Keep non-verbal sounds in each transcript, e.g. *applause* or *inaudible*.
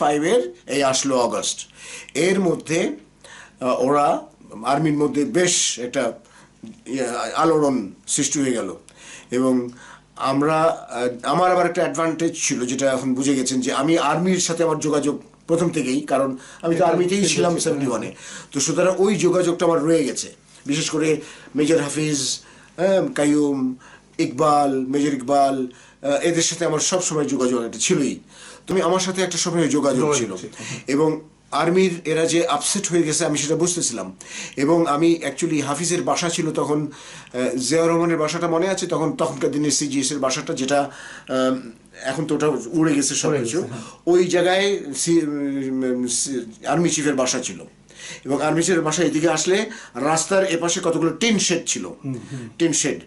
ফাইভের এই আসলো অগস্ট এর মধ্যে ওরা আর্মির মধ্যে বেশ একটা ইয়ে, আলোড়ন সৃষ্টি হয়ে গেল। এবং আমরা আমার আবার একটা অ্যাডভান্টেজ ছিল যেটা এখন বুঝে গেছেন যে আমি আর্মির সাথে আমার যোগাযোগ প্রথম থেকেই কারণ আমি তো আর্মিতেই ছিলাম সেভেন্টি ওয়ানে তো সুতরাং ওই যোগাযোগটা আমার রয়ে গেছে। বিশেষ করে মেজর হাফিজ হ্যাঁ, কাইয়ুম ইকবাল মেজর ইকবাল এদের সাথে আমার সব সময় যোগাযোগ একটা ছিলই। তুমি আমার সাথে একটা সময় যোগাযোগ ছিল। এবং আর্মির এরা যে আপসেট হয়ে গেছে আমি সেটা বুঝতেছিলাম। এবং আমি অ্যাকচুয়ালি হাফিজের বাসা ছিল তখন জিয়াউর রহমানের বাসাটা মনে আছে? তখন তখনকার দিনে সিজিএস এর বাসাটা যেটা এখন তো ওটা উড়ে গেছে সব কিছু ওই জায়গায় আর্মি চিফের বাসা ছিল। এবং আর্মি চিফের বাসা এদিকে আসলে রাস্তার এপাশে কতগুলো টিন শেড ছিল। Tin shed.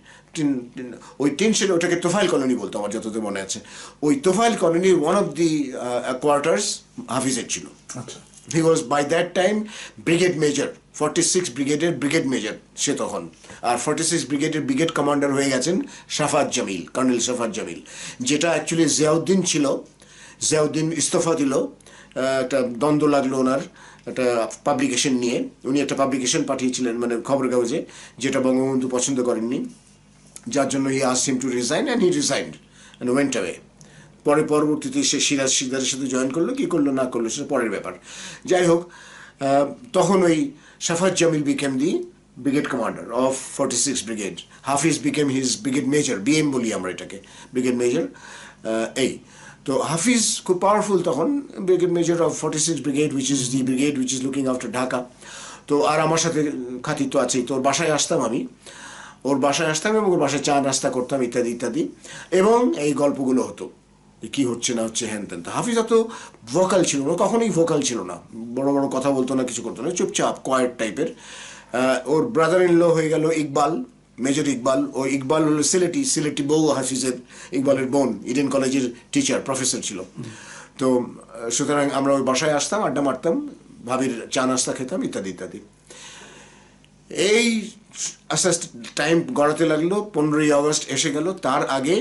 ওই টিন ওটাকে তোফাইল কলোনি বলতো আমার যতদূর মনে আছে। ওই Tofail colony one of the quarters হাফিজের ছিল। He was by that time brigade major forty six ব্রিগেডের ব্রিগেড মেজর সে তখন। আর ফর্টি সিক্স ব্রিগেডের ব্রিগেড কমান্ডার হয়ে গেছেন শাফাত জামিল কর্নেল শাফাত জামিল। যেটা অ্যাকচুয়ালি জিয়াউদ্দিন ছিল জিয়াউদ্দিন ইস্তফা দিল একটা দ্বন্দ্ব লাগল ওনার একটা পাবলিকেশন নিয়ে। উনি একটা পাবলিকেশন পাঠিয়েছিলেন মানে খবর কাগজে যেটা বঙ্গবন্ধু পছন্দ করেননি। যার জন্য he us him to resign and he resigned and went away পরে পরবর্তীতে সে সিরাজ সিকদারের সাথে জয়েন করল, কি করল, না করল, সেটা পরের ব্যাপার। যাই হোক তখন ওই Shafat Jamil became the brigade commander of forty six brigade Hafiz became his brigade major BM বলি আমরা এটাকে ব্রিগেড মেজর এই। তো হাফিজ খুব পাওয়ারফুল তখন brigade major of forty six brigade which is the brigade which is looking after Dhaka. তো আর আমার সাথে খাতির তো আছেই, তোর বাসায় আসতাম আমি। ওর বাসায় আসতাম এবং ওর বাসায় চা নাস্তা করতাম ইত্যাদি ইত্যাদি। এবং এই গল্পগুলো হতো কি হচ্ছে না হচ্ছে, হ্যান ত্যান হাফিজ অত ভোকাল ছিল না কখনোই ভোকাল ছিল না। বড় বড় কথা বলতো না, কিছু করতো না চুপচাপ কোয়াইট টাইপের ওর ব্রাদার ইন ল হয়ে গেল ইকবাল মেজর ইকবাল। ও ইকবাল হলো সিলেটি সিলেটি বউ হাফিজের, ইকবালের বোন, ইডেন কলেজের টিচার প্রফেসর ছিল। তো সুতরাং আমরা ওই বাসায় আসতাম, আড্ডা মারতাম, ভাবির চা নাস্তা খেতাম, ইত্যাদি ইত্যাদি। এই আস্তে আস্তে টাইম গড়াতে লাগল পনেরোই আগস্ট এসে গেল। তার আগে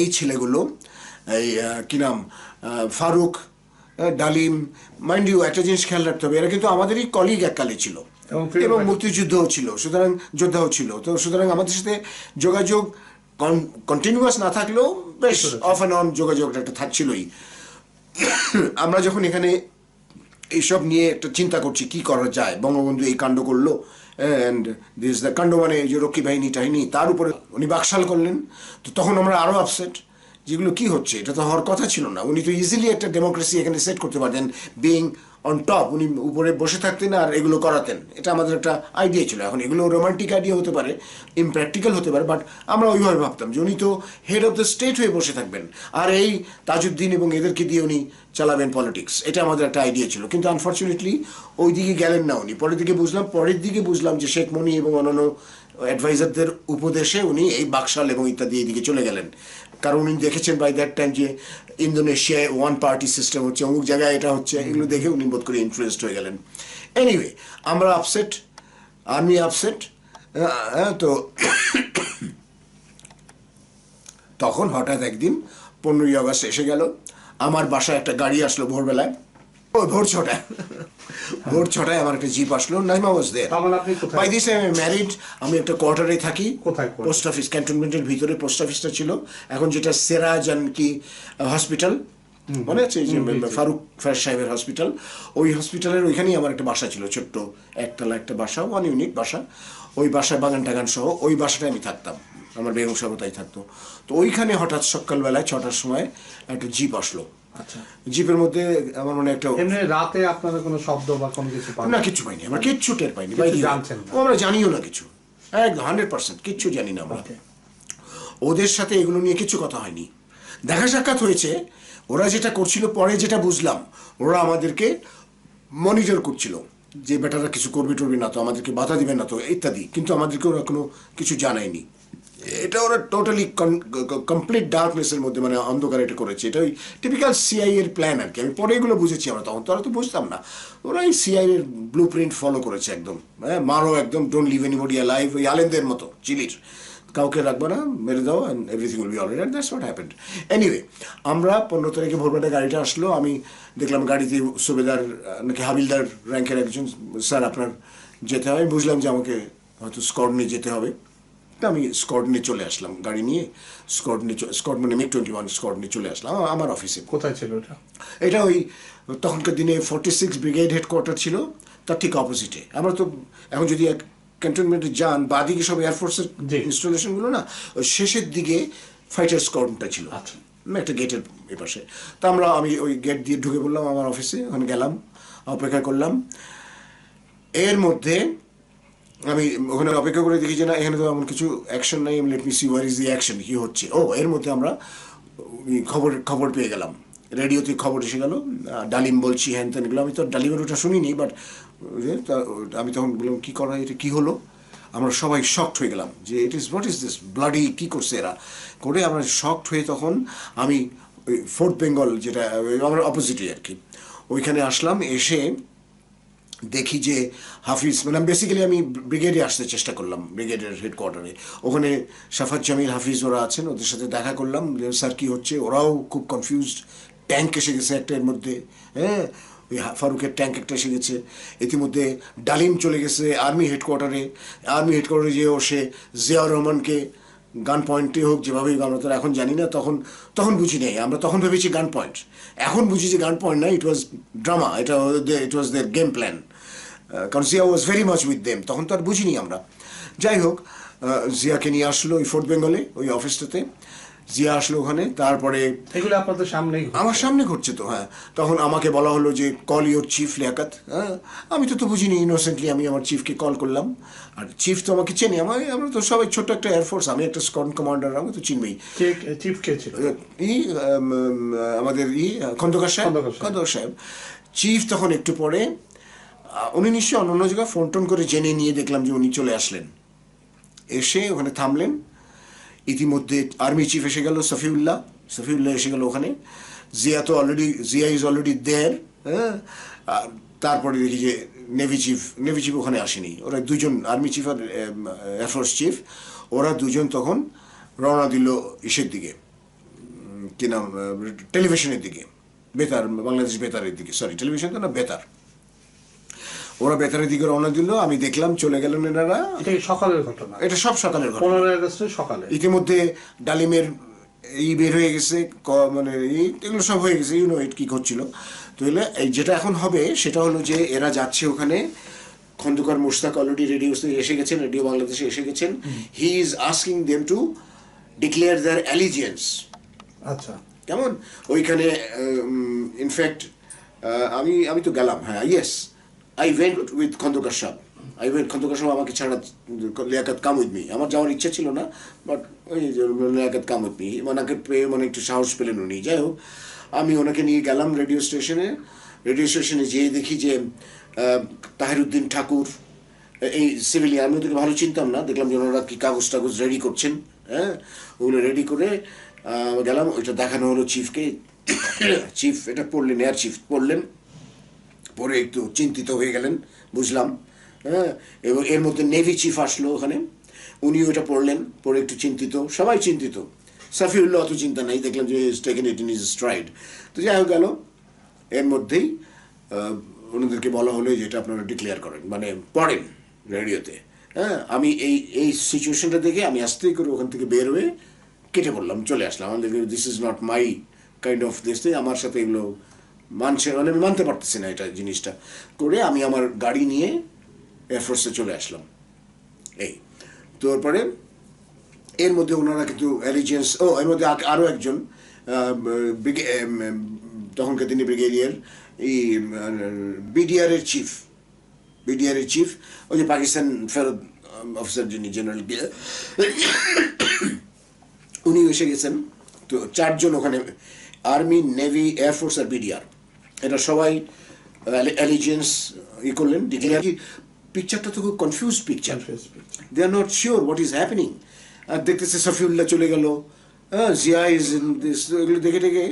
এই ছেলেগুলো এই কি নাম ফারুক ডালিম মাইন্ড ইউ একটা জিনিস খেয়াল রাখতে হবে এরা কিন্তু আমাদেরই কলিগ এককালে ছিল। এবং। মুক্তিযুদ্ধও ছিল সুতরাং যোদ্ধাও ছিল। তো সুতরাং আমাদের সাথে যোগাযোগ কন্টিনিউয়াস না থাকলেও বেশ অফ অ্যান্ড অন যোগাযোগটা একটা থাকছিলই। *coughs* আমরা যখন এখানে এইসব নিয়ে একটা চিন্তা করছি কি করা যায়? বঙ্গবন্ধু এই কাণ্ড করল অ্যান্ড দিস দ্য কাণ্ড মানে যে রক্ষী বাহিনী টাহিনী তার উপরে উনি বাকশাল করলেন। তো তখন আমরা আরও আপসেট যেগুলো কি হচ্ছে? এটা তো হওয়ার কথা ছিল না। উনি তো ইজিলি একটা ডেমোক্রেসি এখানে সেট করতে পারতেন বিইং অন টপ উনি উপরে বসে থাকতেন আর এগুলো করাতেন। এটা আমাদের একটা আইডিয়া ছিল। এখন এগুলো রোমান্টিক আইডিয়া হতে পারে ইমপ্র্যাকটিক্যাল হতে পারে বাট আমরা ওইভাবে ভাবতাম যে উনি তো হেড অফ দ্য স্টেট হয়ে বসে থাকবেন। আর এই তাজউদ্দিন এবং এদেরকে দিয়ে উনি চালাবেন পলিটিক্স এটা আমাদের একটা আইডিয়া ছিল। কিন্তু আনফর্চুনেটলি ওই দিকে গেলেন না উনি। পরের দিকে বুঝলাম, পরের দিকে বুঝলাম যে শেখ মনি এবং অন্যান্য অ্যাডভাইজারদের উপদেশে উনি এই বাকশাল এবং ইত্যাদি এদিকে চলে গেলেন। কারণ উনি দেখেছেন বাই দ্যাট টাইম যে ইন্দোনেশিয়ায় ওয়ান পার্টি সিস্টেম হচ্ছে, অমুক জায়গায় এটা হচ্ছে, এগুলো দেখে উনি বোধ করে ইনফ্লুয়েসড হয়ে গেলেন। এনিওয়ে আমরা আপসেট আমি আপসেট হ্যাঁ তো তখন হঠাৎ একদিন পনেরোই আগস্ট এসে গেল। আমার বাসায় একটা গাড়ি আসলো ভোরবেলায়। ও ভোর ছটায়। ভোর ছটায় আমার একটা জিপ আসলো। নাইমা ওয়াজ দেয়ার তখন আপনি বাই দিস ম্যারিড আমি একটা কোয়ার্টারে থাকি। কোথায় পোস্ট অফিস ক্যান্টনমেন্টের ভিতরে পোস্ট অফিসটা ছিল। এখন যেটা সেরাজ অ্যান্ড কি হসপিটাল মনে আছে? যে ফারুক সাহেবের হসপিটাল ওই হসপিটালের ওইখানেই আমার একটা বাসা ছিল ছোট্ট। একতলা একটা বাসা ওয়ান ইউনিট বাসা। ওই বাসায় বাগান টাগান সহ ওই বাসাটায় আমি থাকতাম। আমার বেগম সাহেব তাই থাকতো। তো ওইখানে হঠাৎ সকালবেলায় ছটার সময় একটা জিপ আসলো। জিপের মধ্যে আমার মনে একটা এমনি রাতে আপনাদের কোনো শব্দ বা কোনো কিছু পান? না কিচ্ছু পাইনি আমরা কিচ্ছু টের পাইনি কিছু আমরা জানিও না কিছু। একদম হান্ড্রেড পার্সেন্ট কিচ্ছু জানি না আমরা। ওদের সাথে এগুলো নিয়ে কিছু কথা হয়নি। দেখা সাক্ষাৎ হয়েছে ওরা যেটা করছিল পরে যেটা বুঝলাম ওরা আমাদেরকে মনিটর করছিল যে বেটারা কিছু করবে টরবে না তো আমাদেরকে বাধা দিবে না তো ইত্যাদি। কিন্তু আমাদেরকে ওরা কোনো কিছু জানায়নি। এটা ওরা টোটালি কমপ্লিট ডার্কনেসের মধ্যে মানে অন্ধকার এটা করেছে। এটা ওই টিপিক্যাল সিআই এর প্ল্যান আর কি। আমি পরে এগুলো বুঝেছি আমরা, তখন তো আমরা তো বুঝতাম না। ওরা এই সিআই এর ব্লু প্রিন্ট ফলো করেছে একদম। হ্যাঁ মারো একদম ডোন্ট লিভ এনিবডি লাইভ ওই আলেনদের মতো, চিলির। কাউকে রাখবে না, মেরে দাও and everything will be already and that's what happened anyway আমরা পনেরো তারিখে ভোরবেলা গাড়িটা আসলো, আমি দেখলাম গাড়িতে সুবেদার নাকি হাবিলদার র্যাঙ্কের একজন, স্যার আপনার যেতে হয় বুঝলাম যে আমাকে হয়তো স্কট নিয়ে যেতে হবে। তা আমি স্কট নিয়ে চলে আসলাম গাড়ি নিয়ে স্কট নিয়ে চ- স্কট মানে মিগ টোয়েন্টি ওয়ান স্কট নিয়ে চলে আসলাম আমার অফিসে কোথায় ছিল এটা এটা ওই তখনকার দিনে ফর্টি সিক্স ব্রিগেড হেডকোয়ার্টার ছিল তার ঠিক অপোজিটে আমরা তো এখন যদি এক ক্যান্টনমেন্টে যান বা দিকে সব এয়ারফোর্সের। ইনস্টলেশনগুলো না ওই শেষের দিকে ফাইটার স্কোয়াডটা ছিল। আচ্ছা। একটা গেটের এপাশে তা আমরা আমি ওই গেট দিয়ে ঢুকে পড়লাম আমার অফিসে ওখানে গেলাম অপেক্ষা করলাম। এর মধ্যে আমি ওখানে অপেক্ষা করে দেখি যে না, এখানে তো এমন কিছু অ্যাকশন নাই let me see where is the action কী হচ্ছে? ও, এর মধ্যে আমরা খবর খবর পেয়ে গেলাম। রেডিওতে খবর এসে গেল ডালিম বলছি, হ্যান ত্যান এগুলো। আমি তো ডালিমের ওটা শুনিনি বাট আমি তখন বললাম, কী করা এটা কী হলো? আমরা সবাই শক্ট হয়ে গেলাম যে it is what is this bloody কী করছে এরা? করে আমরা শক্ট হয়ে তখন আমি ফোর্থ বেঙ্গল যেটা আমার অপোজিটে আর কি। ওইখানে আসলাম, এসে দেখি যে হাফিজ মানে আমি বেসিক্যালি আমি ব্রিগেডে আসতে চেষ্টা করলাম ব্রিগেডের হেডকোয়ার্টারে ওখানে সাফাত জামিল হাফিজ ওরা আছেন, ওদের সাথে দেখা করলাম স্যার কী হচ্ছে, ওরাও খুব কনফিউজড ট্যাঙ্ক এসে গেছে একটা এর মধ্যে হ্যাঁ? ওই ফারুকের ট্যাঙ্ক একটা এসে গেছে। ইতিমধ্যে ডালিম চলে গেছে আর্মি হেডকোয়ার্টারে আর্মি হেডকোয়ার্টারে যেও সে জিয়াউর রহমানকে গান পয়েন্টে হোক, যেভাবেই আমরা তো এখন জানি না, তখন তখন বুঝি নেই। আমরা তখন ভেবেছি গান পয়েন্ট এখন বুঝি যে গান পয়েন্ট না ইট ওয়াজ ড্রামা এটা ইট ওয়াজ দের গেম প্ল্যান কারণ Zia was very much with them তখন তো আর বুঝিনি আমরা। যাই হোক জিয়াকে নিয়ে আসলো ওই ফোর্ট বেঙ্গলে ওই অফিসটাতে জিয়া আসলো ওখানে তারপরে এগুলো আপনাদের সামনেই আমার সামনে ঘটছে তো হ্যাঁ। তখন আমাকে বলা হলো যে কল ইউর চিফ লিয়াকাত হ্যাঁ। আমি তো তো বুঝিনি ইনোসেন্টলি আমি আমার চিফকে কল করলাম। আর চিফ তো আমাকে চেনে আমার আমরা তো সবাই ছোট্ট একটা এয়ারফোর্স আমি একটা স্কট কমান্ডার আমি তো চিনবেই। চিফ কে ছিল? ই আমাদের ই খন্দকার সাহেব? খন্দকার সাহেব। চিফ তখন একটু পরে উনি নিশ্চয়ই অন্য অন্য জায়গায় ফোন টোন করে জেনে নিয়ে দেখলাম যে উনি চলে আসলেন। এসে ওখানে থামলেন। ইতিমধ্যে আর্মি চিফ এসে গেল সফিউল্লাহ। সফিউল্লাহ এসে গেল ওখানে। জিয়া তো already Zia is already there হ্যাঁ? আর তারপরে দেখি যে নেভি চিফ নেভি চিফ ওখানে আসেনি। ওরা দুজন আর্মি চিফ আর এয়ারফোর্স চিফ ওরা দুজন তখন রওনা দিল ইসের দিকে। উম, কি নাম? টেলিভিশনের দিকে। বেতার বাংলাদেশ বেতারের দিকে। সরি টেলিভিশন তো না বেতার। ওরা বেতারের দিকে রওনা দিল আমি দেখলাম চলে গেলেন এনারা। এটা সকালের ঘটনা? এটা সব সকালের ঘটনা। পনেরোই আগস্টের সকালে। ইতিমধ্যে ডালিমের এই বের হয়ে গেছে ক- মানে এগুলো সব হয়ে গেছে ইউনো ইট কী করছিল। তো এলে এই যেটা এখন হবে সেটা হলো যে এরা যাচ্ছে ওখানে খন্দকার মুশতাক অলরেডি রেডিও এসে গেছেন রেডিও বাংলাদেশে এসে গেছেন। He is asking them to declare their allegiance আচ্ছা। কেমন? ওইখানে ইনফ্যাক্ট আমি আমি তো গেলাম হ্যাঁ yes I went with Khandakar Saheb I went Khandakar সাহেব আমাকে ছাড়া লিয়াকাত কাম উইথ মি আমার যাওয়ার ইচ্ছা ছিল না বাট ওই লিয়াকাত কাম উইথ মি ওনাকে পেয়ে মানে একটু সাহস পেলেন উনি। যাই হোক, আমি ওনাকে নিয়ে গেলাম রেডিও স্টেশনে রেডিও স্টেশনে যেয়ে দেখি যে তাহিরুদ্দিন ঠাকুর, এই সিভিলিয়ান আমি ওদেরকে ভালো চিনতাম না। দেখলাম যে ওনারা কি কাগজ টাগজ রেডি করছেন হ্যাঁ? ওগুলো রেডি করে গেলাম। ওইটা দেখানো হলো চিফকে চিফ *coughs* এটা পড়লেন এয়ার চিফ পড়লেন। পরে একটু চিন্তিত হয়ে গেলেন, বুঝলাম। হ্যাঁ এবং এর মধ্যে নেভি চিফ আসলো ওখানে। উনি ওইটা পড়লেন, পরে একটু চিন্তিত, সবাই চিন্তিত। সাফিউল্লাহ অত চিন্তা নাই, দেখলাম যে taken it in is stride তো যাই হোক গেল। এর মধ্যেই ওনাদেরকে বলা হলো যে এটা আপনারা ডিক্লেয়ার করেন মানে পড়েন রেডিওতে হ্যাঁ আমি এই এই সিচুয়েশনটা দেখে আমি আস্তে করে ওখান থেকে বের হয়ে কেটে পড়লাম, চলে আসলাম। আমাদের this is not my kind of this আমার সাথে এগুলো মানছে মানে আমি মানতে পারতেছি না এটা জিনিসটা করে আমি আমার গাড়ি নিয়ে এয়ারফোর্সে চলে আসলাম। এই তারপরে এর মধ্যে ওনারা কিন্তু অ্যালিজিয়েন্স ও, এর মধ্যে আরও একজন তখনকার তিনি ব্রিগেডিয়ার এই বিডিআরের চিফ বিডিআরের চিফ ওই যে পাকিস্তান ফেরত অফিসার যিনি জেনারেল উনি এসে গেছেন। তো চারজন ওখানে আর্মি নেভি এয়ারফোর্স আর বিডিআর এটা সবাই অ্যালিজেন্স ই করলেন। ডিক্লেয়ার পিকচারটা তো খুব confuse picture. They are not sure what is happening আর দেখতেছে সফিউল্লাহ চলে গেল। হ্যাঁ জিয়া ইজ ইন দিস এগুলো দেখে দেখে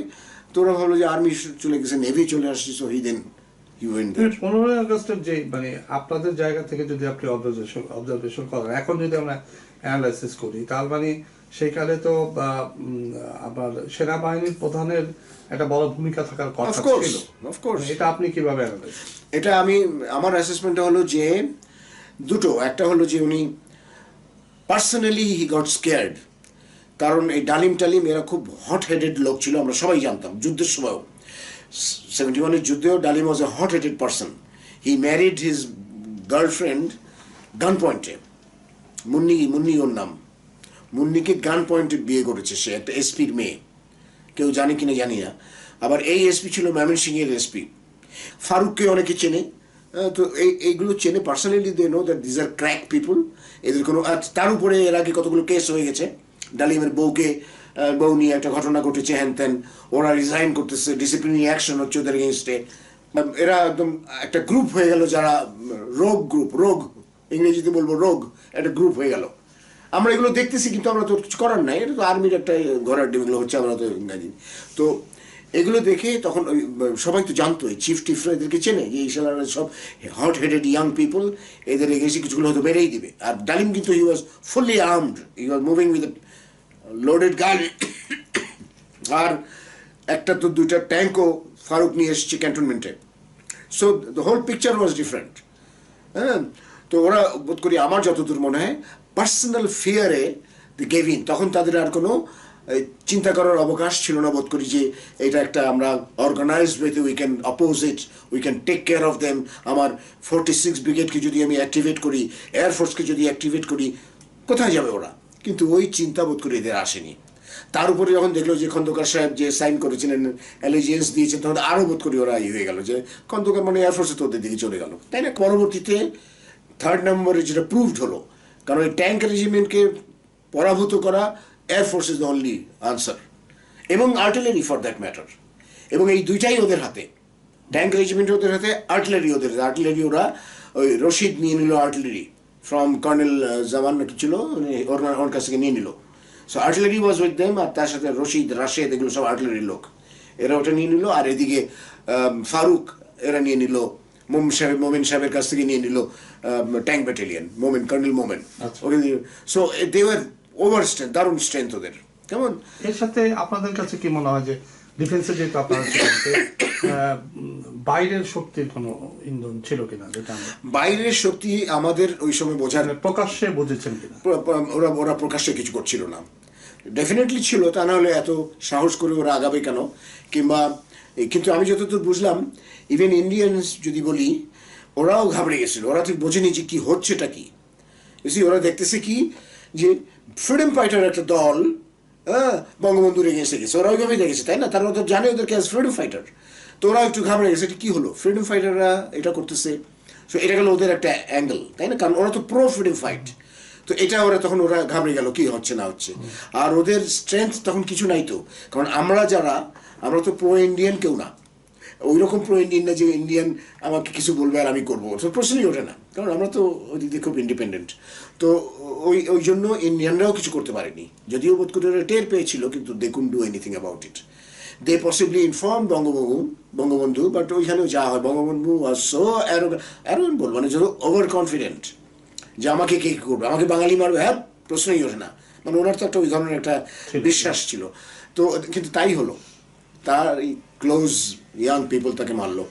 তোরা ভাবলো যে আর্মি চলে গেছে নেভি চলে আসছে সো হি দেন পনেরোই আগস্টের যে মানে আপনাদের জায়গা থেকে যদি আপনি অবজারভেশন অবজারভেশন করেন এখন যদি আমরা অ্যানালাইসিস করি তার মানে সেই কালে তো আবার সেনাবাহিনীর প্রধানের একটা বড় ভূমিকা থাকার কথা ছিল। course. এটা আপনি কীভাবে এটা আমি আমার অ্যাসেসমেন্টটা হলো যে দুটো একটা হলো যে উনি পার্সোনালি হি গট স্কেয়ার্ড কারণ এই ডালিম টালিম এরা খুব হট হেডেড লোক ছিল আমরা সবাই জানতাম যুদ্ধের সময়ও। সেভেন্টি ওয়ানের যুদ্ধেও Dalim was a hot headed person he married his girlfriend gun পয়েন্টে মুন্নি মুন্নি ওর নাম। মুন্নিকে গান পয়েন্টে বিয়ে করেছে সে, একটা এসপির মেয়ে। কেউ জানে কিনা জানি না। আবার এই এসপি ছিল ময়মন সিং এর এসপি। ফারুককে অনেকে চেনে। তো এই, এইগুলো চেনে। Personally they know that these are crack people এদের কোনো তার উপরে এর আগে কতগুলো কেস হয়ে গেছে। ডালিমের বউকে বউ নিয়ে একটা ঘটনা ঘটেছে, হ্যান ত্যান। ওরা রিজাইন করতেছে। ডিসিপ্লিনারি অ্যাকশন হচ্ছে ওদের এগেনস্টে এরা একদম একটা গ্রুপ হয়ে গেল যারা রোগ গ্রুপ রোগ ইংরেজিতে বলব রোগ একটা গ্রুপ হয়ে গেল। আমরা এগুলো দেখতেছি, কিন্তু আমরা তো কিছু করার নাই। এটা তো আর্মির একটা ঘোরার ডিম, এগুলো হচ্ছে আমরা তো ইংরাজি। তো এগুলো দেখে তখন সবাই তো জানতো, এই চিফ টিফরা এদেরকে চেনে যে এই সালারা সব হট হেডেড ইয়াং পিপল এদের এগেন্সে কিছুগুলো হয়তো বেড়েই দিবে। আর ডালিম কিন্তু he was fully armed he was moving with loaded gun আর একটা তো দুইটা ট্যাঙ্কও ফারুক নিয়ে এসেছে ক্যান্টনমেন্টে so the whole picture was different হ্যাঁ? তো ওরা বোধ করি আমার যতদূর মনে হয় পার্সোনাল ফিয়ারে দি গেভিন তখন তাদের আর কোনো চিন্তা করার অবকাশ ছিল না বোধ করি যে এটা একটা আমরা অর্গানাইজড ওয়েতে we can oppose it we can take care of them আমার ফোরটি সিক্স ব্রিগেডকে যদি আমি অ্যাক্টিভেট করি এয়ারফোর্সকে যদি অ্যাক্টিভেট করি, কোথায় যাবে ওরা? কিন্তু ওই চিন্তা বোধ করি এদের আসেনি। তার উপরে যখন দেখল যে খন্দকার সাহেব যে সাইন করেছিলেন অ্যালিজিয়েন্স দিয়েছেন, তখন আরও বোধ করি ওরা ইয়ে হয়ে গেল যে খন্দকার মানে এয়ারফোর্সে তো ওদের দিকে চলে গেল। তাই না? পরবর্তীতে থার্ড নম্বরে যেটা প্রুভড হলো। কারণ এই ট্যাঙ্ক রেজিমেন্টকে পরাভূত করা air force is only answer এবং আর্টিলারি ফর দ্যাট ম্যাটার এবং এই দুইটাই ওদের হাতে। ট্যাঙ্ক রেজিমেন্ট ওদের হাতে আর্টিলারি ওদের আর্টিলারি ওরা ওই রশিদ নিয়ে নিল আর্টিলারি ফ্রম কর্নেল জামান নাকি ছিল? ওর ওর কাছ থেকে নিয়ে নিল। So artillery was with them আর তার সাথে রশিদ, রাশেদ, এগুলো সব আর্টিলারি লোক। এরা ওটা নিয়ে নিল। আর এদিকে ফারুক, এরা নিয়ে নিল মোম সাহেব মোমেন সাহেবের কাছ থেকে নিয়ে নিল tank battalion Momen colonel Momen. Okay so they were over strength দারুণ স্ট্রেংথ ওদের। কেমন? এর সাথে আপনাদের কাছে কি মনে হয় যে ডিফেন্সে যেহেতু আপনারা বাইরের শক্তির কোনো ইন্ধন ছিল কিনা যেটা বাইরের শক্তি আমাদের ওই সময় বোঝার মানে প্রকাশ্যে বুঝেছেন কিনা? ওরা ওরা প্রকাশ্যে কিছু করছিল না। ডেফিনেটলি ছিল তা না হলে এত সাহস করে ওরা আগাবে কেন? কিংবা কিন্তু আমি যতদূর বুঝলাম ইভেন ইন্ডিয়ানস যদি বলি, ওরাও ঘাবড়ে গেছিল। ওরা ঠিক বোঝেনি যে কি হচ্ছেটা কি। বুঝলি ওরা দেখতেছে কি যে ফ্রিডম ফাইটার একটা দল হ্যাঁ বঙ্গবন্ধুর এগেন্সে গেছে। ওরা ওইভাবেই দেখেছে, তাই না? তারা তো জানে ওদেরকে অ্যাজ ফ্রিডম ফাইটার তো ওরা একটু ঘাবড়ে গেছে, এটা কি হলো? ফ্রিডম ফাইটাররা এটা করতেছে। সো এটা গেল ওদের একটা অ্যাঙ্গেল তাই না? কারণ ওরা তো প্রো ফ্রিডম ফাইট তো এটা ওরা তখন ওরা ঘাবড়ে গেল, কি হচ্ছে না হচ্ছে। আর ওদের স্ট্রেংথ তখন কিছু নাই তো। কারণ আমরা যারা আমরা তো প্রো ইন্ডিয়ান কেউ না। ওই রকম প্রো ইন্ডিয়ান না যে ইন্ডিয়ান আমাকে কিছু বলবে আর আমি করব। তো প্রশ্নই ওঠে না। কারণ আমরা তো ওই দিক দিয়ে খুব ইন্ডিপেন্ডেন্ট তো ওই ওই জন্য ইন্ডিয়ানরাও কিছু করতে পারেনি। যদিও বোধ করে ওরা টের পেয়েছিল কিন্তু they couldn't do anything about it they possibly inform Bangabandhu Bangabandhu but ওইখানেও যা হয় বঙ্গবন্ধু আর সো অ্যারোন বলব মানে যত ওভার কনফিডেন্ট যে আমাকে কে কী করবে? আমাকে বাঙালি মারবে? হ্যাঁ প্রশ্নই ওঠে না। মানে ওনার তো একটা ওই ধরনের একটা বিশ্বাস ছিল। তো কিন্তু তাই হলো। তার এই ক্লোজ ইয়াং পিপল তাকে মারলো।